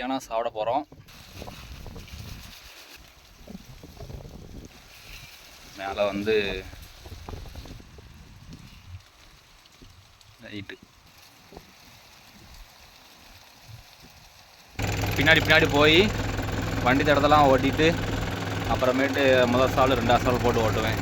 மத்தியானம் சாப்பிட போகிறோம் மேலே வந்து ரைட்டு பின்னாடி பின்னாடி போய் வண்டி தடத்தெல்லாம் ஓட்டிட்டு அப்புறமேட்டு முதல் சால் ரெண்டாவது சால் போட்டு ஓட்டுவேன்.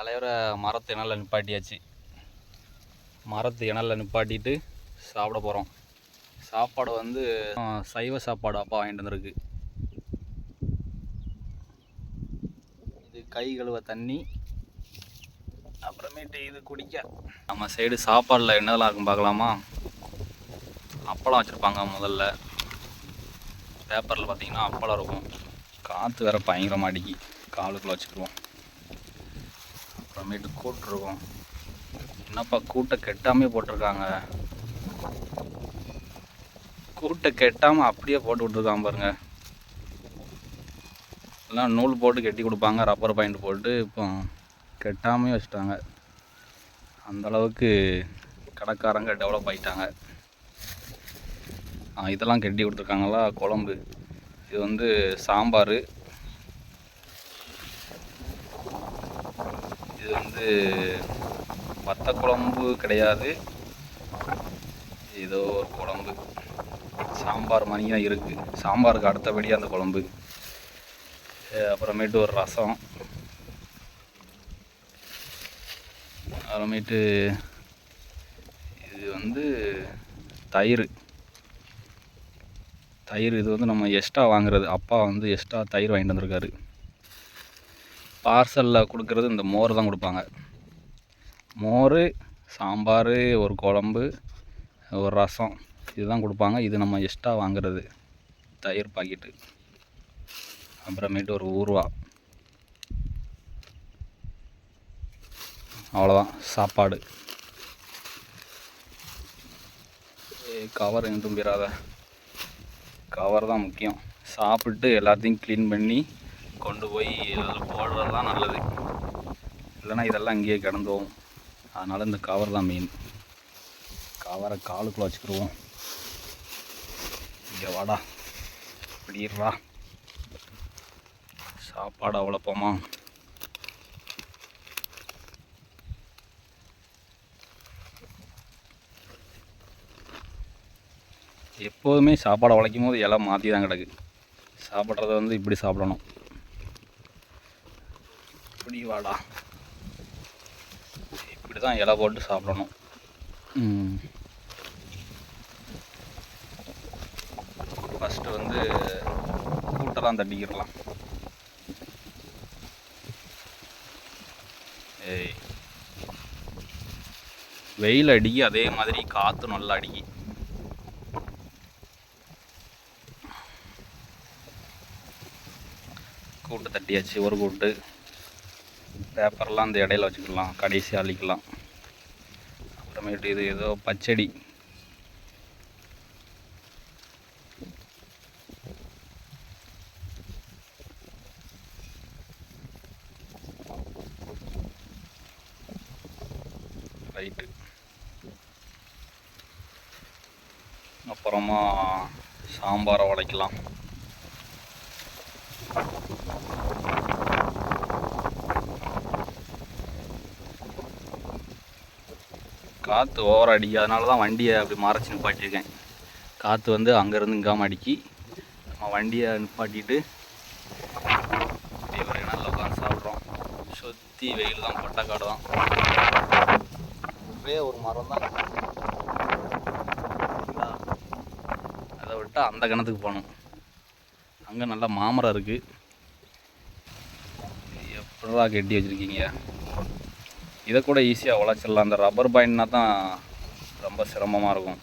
தலைவரை மரத்து இணலில் நிப்பாட்டியாச்சு. மரத்து இணலில் நிப்பாட்டிட்டு சாப்பிட போகிறோம் சாப்பாடு வந்து சைவ சாப்பாடு அப்பா வாங்கிட்டு வந்திருக்கு. இது கை கழுவ தண்ணி அப்புறமேட்டு இது குடிக்க. நம்ம சைடு சாப்பாடில் என்னதெல்லாம் இருக்கும் பார்க்கலாமா? அப்பளம் வச்சுருப்பாங்க முதல்ல. பேப்பரில் பார்த்தீங்கன்னா அப்பளம் இருக்கும். காற்று வேற பயங்கரமாக அடிக்கி காலுக்குள்ள வச்சுக்கிடுவோம். அப்புறமேட்டு கூட்டு இருக்கும். என்னப்பா கூட்டை கெட்டாமே போட்டிருக்காங்க. கூட்டை கெட்டாமல் அப்படியே போட்டு விட்ருக்காங்க பாருங்க. எல்லாம் நூல் போட்டு கெட்டி கொடுப்பாங்க ரப்பர் பாயிண்ட் போட்டு இப்போ கெட்டாமே வச்சுட்டாங்க. அந்தளவுக்கு கடைக்காரங்க டெவலப் ஆகிட்டாங்க இதெல்லாம் கெட்டி கொடுத்துருக்காங்களா குழம்பு. இது வந்து சாம்பார் இது வந்து வத்த குழம்பு கிடையாது. ஏதோ ஒரு குழம்பு. சாம்பார் மணியாக இருக்குது சாம்பாருக்கு அடுத்தபடி அந்த குழம்பு. அப்புறமேட்டு ஒரு ரசம். அப்புறமேட்டு இது வந்து தயிர். தயிர் இது வந்து நம்ம எக்ஸ்ட்ரா வாங்குறது. அப்பா வந்து எக்ஸ்ட்ரா தயிர் வாங்கிட்டு வந்திருக்காரு. பார்சலில் கொடுக்குறது இந்த மோர் தான் கொடுப்பாங்க. மோர் சாம்பார் ஒரு குழம்பு ஒரு ரசம் இதுதான் கொடுப்பாங்க. இது நம்ம எக்ஸ்ட்ரா வாங்குறது. தயிர் பாக்கெட்டு. அப்புறமேட்டு ஒரு ஊர்வா அவ்வளோதான் சாப்பாடு. கவர் எங்கும் பெறாத கவர் தான் முக்கியம். சாப்பிட்டு எல்லாத்தையும் க்ளீன் பண்ணி கொண்டு போய் அதில் போடுறது தான் நல்லது. இல்லைன்னா இதெல்லாம் இங்கேயே கிடந்து அதனால் இந்த கவர் தான் மெயின் கவரை காலுக்குள்ளே வச்சுக்கிடுவோம் இங்கே வாடா. இப்படிடுறா சாப்பாடு அவ்வளோப்போமா? எப்போதுமே சாப்பாடை உழைக்கும் போது இலை மாற்றி தான் கிடக்கு. சாப்பிட்றத வந்து இப்படி சாப்பிடணும். இப்படி வாடா. இப்படி தான் இலை போட்டு சாப்பிடணும். ஃபஸ்ட்டு வந்து கூட்டெல்லாம் தட்டிக்கிடலாம். ஏய். வெயில் அடிக்கி அதே மாதிரி காற்று நல்லா அடிக்கி. கூட்டை தட்டியாச்சு ஒரு கூட்டு. பேப்பர்லாம் அந்த இடையில வச்சுக்கலாம். கடைசி அழிக்கலாம் அப்புறமேட்டு இது ஏதோ பச்சடி. ரைட்டு. அப்புறமா சாம்பாரை உடைக்கலாம் காற்று ஓவர் அடிக்கு அதனால தான் வண்டியை அப்படி மறைச்சி நிப்பாட்டியிருக்கேன். காற்று வந்து அங்கேருந்து இங்காமல் அடிக்கி நம்ம வண்டியை நிப்பாட்டிட்டு அப்படியே நல்லா உட்காந்து சாப்பிட்றோம். சுற்றி வெயில் தான் பட்டக்காடு தான். ஒரே ஒரு மரம் தான். அதை விட்டு அந்த கிணத்துக்கு போகணும். அங்கே நல்லா மாமரம் இருக்குது எப்படா கட்டி வச்சுருக்கீங்க? இதை கூட ஈஸியாக உழைச்சிடலாம். அந்த ரப்பர் பாயிண்ட்னா தான் ரொம்ப சிரமமாக இருக்கும்.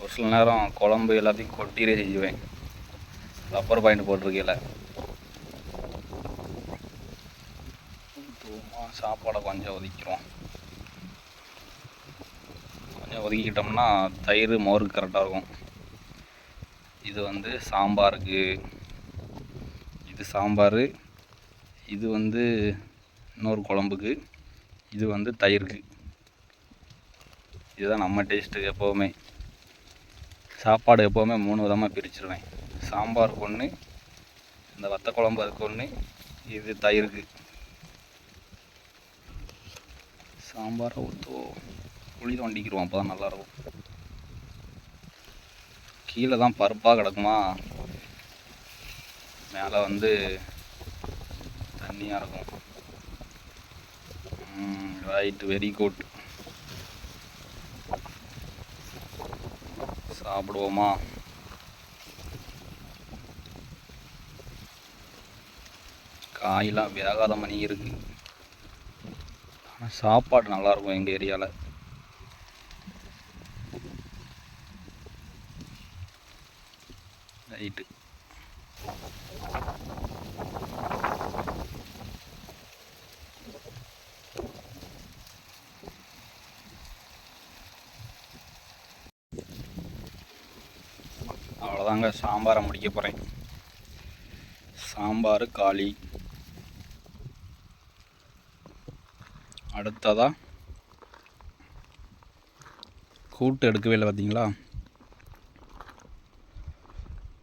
ஒரு சில நேரம் குழம்பு எல்லாத்தையும் கொட்டிரே செஞ்சுவேன் ரப்பர் பாயிண்ட் போட்டிருக்கையில். சாப்பாடை கொஞ்சம் ஒதுக்கிறோம் கொஞ்சம் ஒதுக்கிக்கிட்டோம்னா தயிர் மோருக்கு கரெக்டாக இருக்கும். இது வந்து சாம்பாருக்கு இது சாம்பார் இது வந்து இன்னொரு குழம்புக்கு இது வந்து தயிருக்கு. இதுதான் நம்ம டேஸ்ட்டு எப்போவுமே. சாப்பாடு எப்போவுமே மூணு விதமாக பிரிச்சிருவேன். சாம்பார் ஒன்று இந்த வத்த குழம்பு அதுக்கு ஒன்று இது தயிருக்கு. சாம்பாரை ஊற்றுவோம் புளி தோண்டிக்கிடுவோம் அப்போ தான் நல்லாயிருக்கும் கீழே தான் பருப்பாக கிடக்குமா? மேலே வந்து தண்ணியாக இருக்கும். ரைட் வெரி குட் சாப்பிடுவோமா? காயெல்லாம் வேகாத மணி இருக்கு. ஆனால் சாப்பாடு நல்லாயிருக்கும் எங்கள் ஏரியாவில் ரைட்டு அவ்வளோதாங்க சாம்பாரை முடிக்க போகிறேன் சாம்பார் காளி அடுத்ததாக கூட்டு எடுக்கவே இல்லை பார்த்தீங்களா?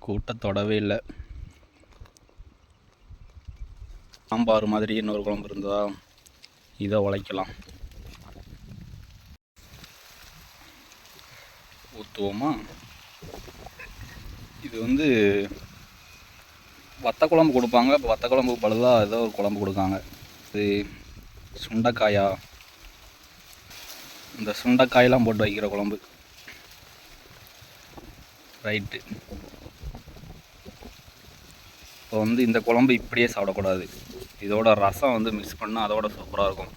கூட்டை தொடவே இல்லை. சாம்பார் மாதிரி இன்னொரு குழம்பு இருந்ததா? இதை உழைக்கலாம் ஊற்றுவோமா இது வந்து வத்த குழம்பு கொடுப்பாங்க. இப்போ வத்த குழம்பு பதிலாக ஏதோ ஒரு குழம்பு கொடுக்காங்க. இது சுண்டைக்காயா இந்த சுண்டைக்காயெல்லாம் போட்டு வைக்கிற குழம்பு. ரைட்டு. இப்போ வந்து இந்த குழம்பு இப்படியே சாப்பிடக்கூடாது. இதோட ரசம் வந்து மிக்ஸ் பண்ணால் அதோட சூப்பராக இருக்கும்.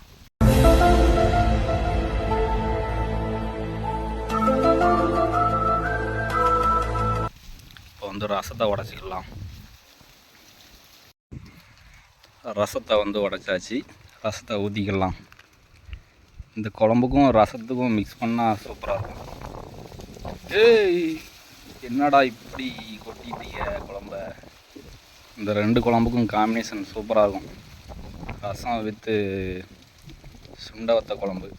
வந்து ரசத்தை உடச்சிக்கலாம். ரசத்தை வந்து உடச்சாச்சு. ரசத்தை ஊற்றிக்கலாம் இந்த குழம்புக்கும் ரசத்துக்கும் மிக்ஸ் பண்ணால் சூப்பராக இருக்கும். ஏய் என்னடா இப்படி கொட்டிட்டீங்க குழம்ப? இந்த ரெண்டு குழம்புக்கும் காம்பினேஷன் சூப்பராக இருக்கும். ரசம் வித்து சுண்டை வத்த குழம்பு.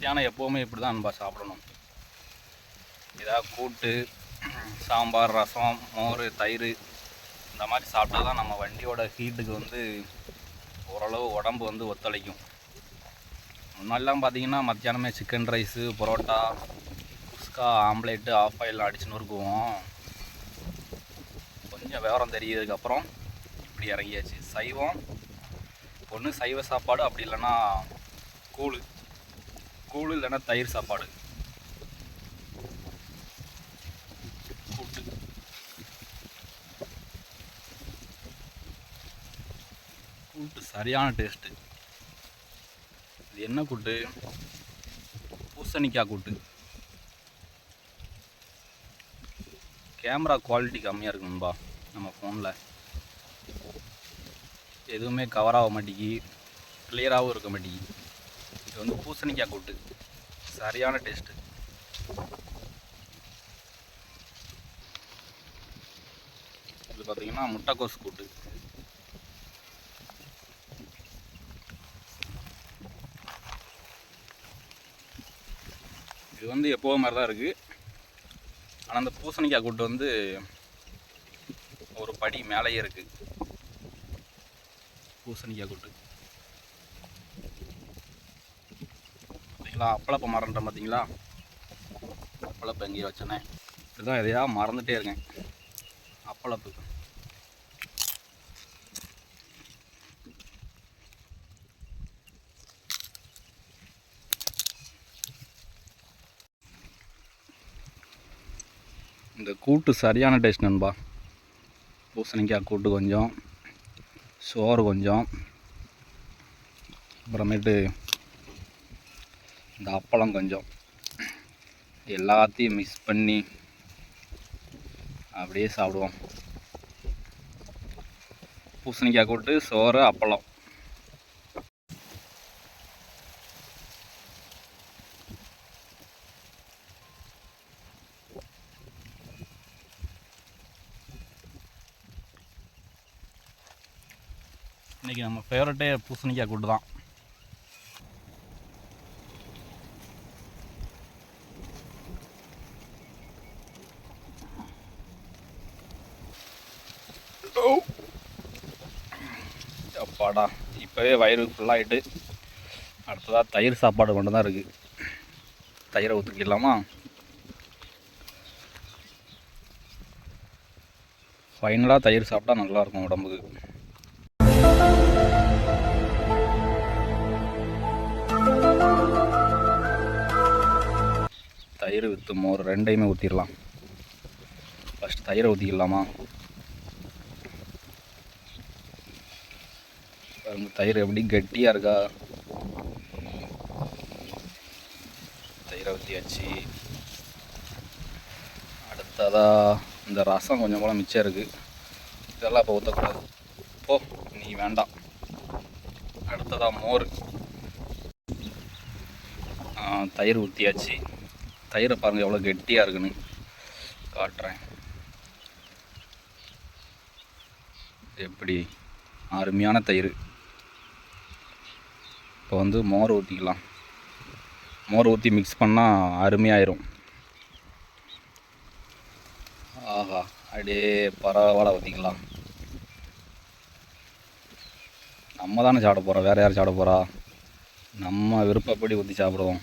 மத்தியானம் எப்போவுமே இப்படி தான் அன்பா சாப்பிடணும். ஏதாவது கூட்டு சாம்பார் ரசம் மோர் தயிர் இந்த மாதிரி சாப்பிட்டா தான் நம்ம வண்டியோட ஹீட்டுக்கு வந்து ஓரளவு உடம்பு வந்து ஒத்துழைக்கும். முன்னாடிலாம் பார்த்தீங்கன்னா மத்தியானமே chicken rice parotta kuska omelette half boil அடிச்சுன்னு இருக்குவோம் கொஞ்சம் விவரம் தெரியறதுக்கப்புறம் இப்படி இறங்கியாச்சு. சைவம் ஒன்று சைவ சாப்பாடு அப்படி இல்லைன்னா கூழு. கூழ் இல்லைன்னா தயிர் சாப்பாடு. கூட்டு கூட்டு சரியான டேஸ்ட்டு இது என்ன கூட்டு? பூசணிக்காய் கூட்டு. கேமரா குவாலிட்டி கம்மியாக இருக்கு நண்பா நம்ம ஃபோனில் எதுவுமே கவர் ஆக மாட்டேங்கி கிளியராகவும் இருக்க மாட்டேங்கி. இது வந்து பூசணிக்காய் கூட்டு. சரியான டேஸ்ட்டு இது பார்த்தீங்கன்னா முட்டைக்கோஸ் கூட்டு. இது வந்து எப்போ மாதிரி தான் இருக்குது ஆனால் அந்த பூசணிக்காய் கூட்டு வந்து ஒரு படி மேலேயே இருக்குது பூசணிக்காய் கூட்டு. பார்த்தீங்களா அப்பளப்ப மறந்துட்டேன் பார்த்தீங்களா அப்பளப்ப எங்கேயும் வச்சனே இதுதான் எதையா மறந்துட்டே இருக்கேன். அப்பளப்பு. இந்த கூட்டு சரியான டேஸ்ட் நண்பா. பூசணிக்காய் கூட்டு கொஞ்சம் சோறு கொஞ்சம் அப்புறமேட்டு இந்த அப்பளம் கொஞ்சம். எல்லாத்தையும் மிக்ஸ் பண்ணி அப்படியே சாப்பிடுவோம். பூசணிக்காய் கூட்டு சோறு அப்பளம். இன்றைக்கி நம்ம ஃபேவரட்டே பூசணிக்காய் கூட்டு தான் சாப்பாடா. இப்போவே வயிறு ஃபுல்லாகிட்டு அடுத்ததாக தயிர் சாப்பாடு மட்டும் தான் இருக்குது தயிரை ஊற்றிக்கிடலாமா ஃபைனலாக தயிர் சாப்பிட்டா நல்லாயிருக்கும் உடம்புக்கு. தயிர் வித்து மோர் ரெண்டையுமே ஊற்றிடலாம் ஃபஸ்ட் தயிரை ஊற்றிக்கலாமா தயிர் எப்படி கட்டியாக இருக்கா? தயிரை ஊற்றியாச்சு அடுத்ததாக இந்த ரசம் கொஞ்சம் கூட மிச்சம் இருக்குது இதெல்லாம் இப்போ ஊற்றக்கூடாது போ நீ வேண்டாம். அடுத்ததாக மோர். தயிர் ஊற்றியாச்சு தயிரை பாருங்கள் எவ்வளோ கெட்டியாக இருக்குன்னு. காட்டுறேன். எப்படி? அருமையான தயிர். இப்போ வந்து மோர் ஊற்றிக்கலாம். மோர் ஊற்றி மிக்ஸ் பண்ணால் அருமையாயிரும். ஆஹா அப்படியே பரவாயில்ல ஊற்றிக்கலாம் நம்ம தானே சாப்பிட போகிறோம் வேறு யார் சாப்பிட போகிறா நம்ம விருப்பப்படி ஊற்றி சாப்பிடுவோம்.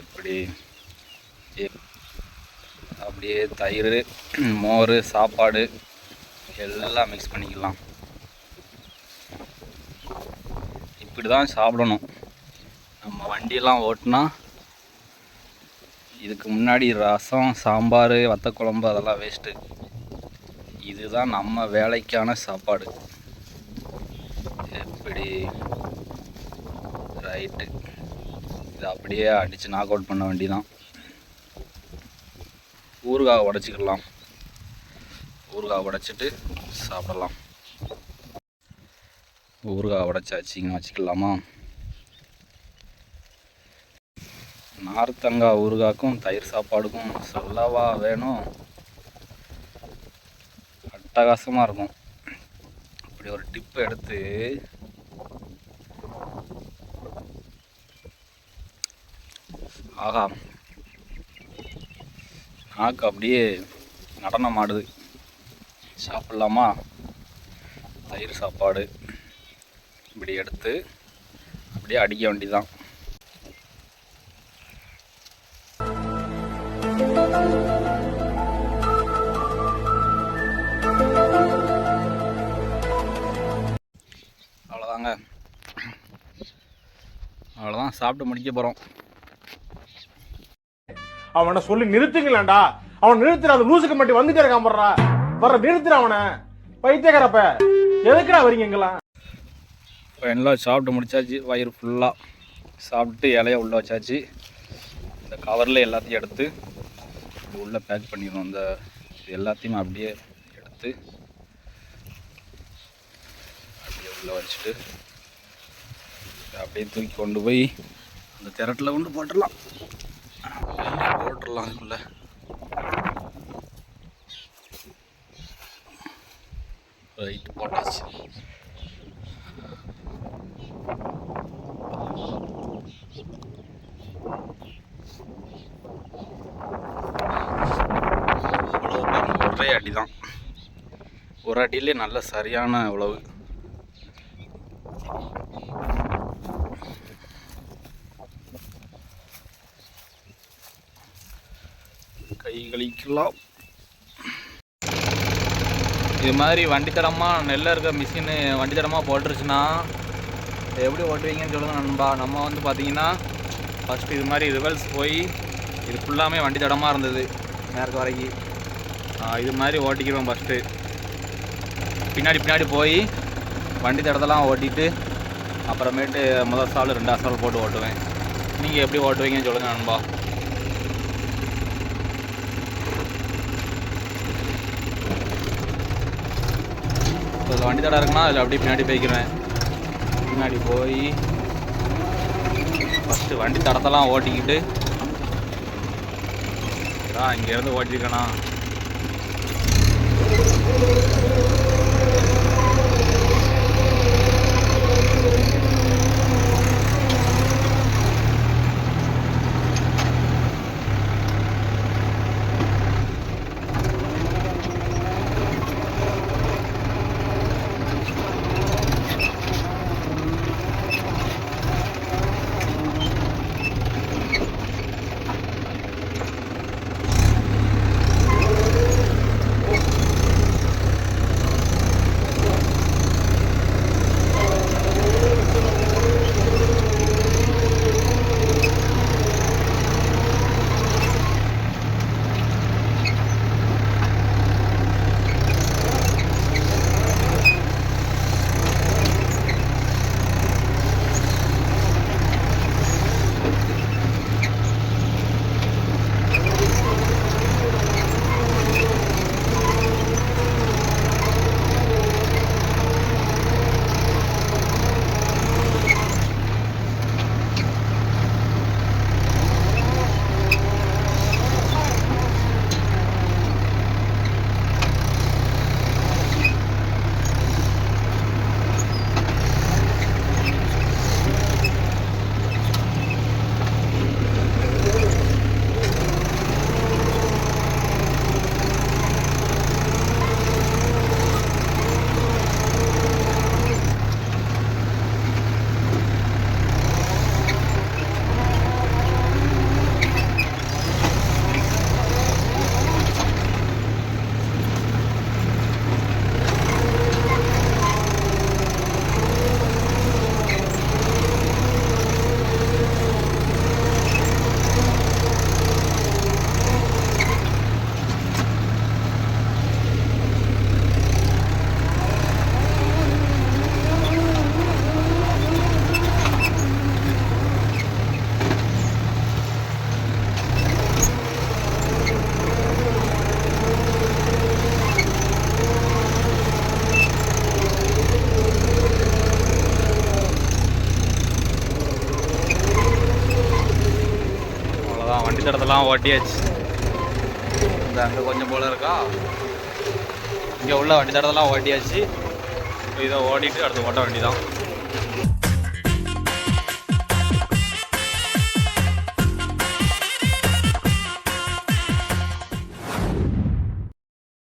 எப்படி? அப்படியே தயிர் மோர் சாப்பாடு எல்லாம் மிக்ஸ் பண்ணிக்கலாம். இப்படி தான் சாப்பிடணும். நம்ம வண்டியெல்லாம் ஓட்டினா இதுக்கு முன்னாடி ரசம் சாம்பார் வத்த குழம்பு அதெல்லாம் வேஸ்ட்டு இதுதான் நம்ம வேலைக்கான சாப்பாடு. எப்படி? ரைட்டு இதை அப்படியே அடித்து நாக் அவுட் பண்ண வேண்டியதான் ஊறுகாய் உடச்சிக்கலாம். ஊறுகாய் உடச்சிட்டு சாப்பிடலாம். ஊறுகாய் உடச்சாச்சிங்கன்னு வச்சுக்கலாமா? நார்த்தங்காய் ஊறுகாய்க்கும் தயிர் சாப்பாடுக்கும் சொல்லவா வேணும்? அட்டகாசமாக இருக்கும். இப்படி ஒரு டிப்பு எடுத்து ஆகா. நாக்கு அப்படியே நடனம் ஆடுது சாப்பிட்லாமா? தயிர் சாப்பாடு. இப்படி எடுத்து அப்படியே அடிக்க வேண்டிதான் அவ்வளோதாங்க சாப்பிட்டு முடிக்க போகிறோம் அவனை சொல்லி நிறுத்துங்களேன்டா. அவன் நிறுத்துற அது லூசுக்கு மட்டும் வந்துட்டே இருக்கான் போடுறா. வர நிறுத்துற அவனை. பைத்தியக்காரப்ப. எதுக்குடா வரீங்க எல்லாம் சாப்பிட்டு முடிச்சாச்சு வயிறு ஃபுல்லாக சாப்பிட்டு இலையை உள்ளே வச்சாச்சு. இந்த கவரில் எல்லாத்தையும் எடுத்து உள்ளே பேக் பண்ணிடணும் இந்த இது எல்லாத்தையும் அப்படியே எடுத்து அப்படியே உள்ளே வச்சுட்டு அப்படியே தூக்கி கொண்டு போய் அந்த திரட்டில் கொண்டு போட்டுடலாம். போட்டுடலாம் அதுக்குள்ளே ரைட்டு போட்டாச்சு உழவு பாருங்க ஒரே அடி தான் ஒரு அடியிலே நல்ல சரியான உழவு. கை கழிக்கலாம் இது மாதிரி வண்டித்தடமாக நெல்ல இருக்க மிஷினு வண்டித்தடமாக போட்டுருச்சுன்னா எப்படி ஓட்டுவீங்கன்னு சொல்லுங்க நண்பா. நம்ம வந்து பார்த்தீங்கன்னா ஃபஸ்ட்டு இது மாதிரி ரிவல்ஸ் போய் இது ஃபுல்லாமே வண்டி தடமாக இருந்தது. நேரத்து வரைக்கும் இது மாதிரி ஓட்டிக்கிறோம் ஃபஸ்ட்டு பின்னாடி பின்னாடி போய் வண்டி தடத்தெல்லாம் ஓட்டிட்டு அப்புறமேட்டு முதல் சால் ரெண்டாவது சால் போட்டு ஓட்டுவேன். நீங்கள் எப்படி ஓட்டுவீங்கன்னு சொல்லுங்கள் நண்பா. இப்போ வண்டி தடம் இருக்குன்னா அதில் அப்படியே பின்னாடி போய்க்கிறேன் பின்னாடி போய் ஃபஸ்ட்டு வண்டி தடத்தெல்லாம் ஓட்டிக்கிட்டு இங்கேருந்து ஓட்டியிருக்கேண்ணா வட்டியாச்சு. இந்த அங்கே கொஞ்சம் போல இருக்கா? இங்கே உள்ள வண்டி தடத்தெல்லாம் ஓட்டியாச்சு இதை ஓடிட்டு அடுத்து ஓட்ட வண்டி தான்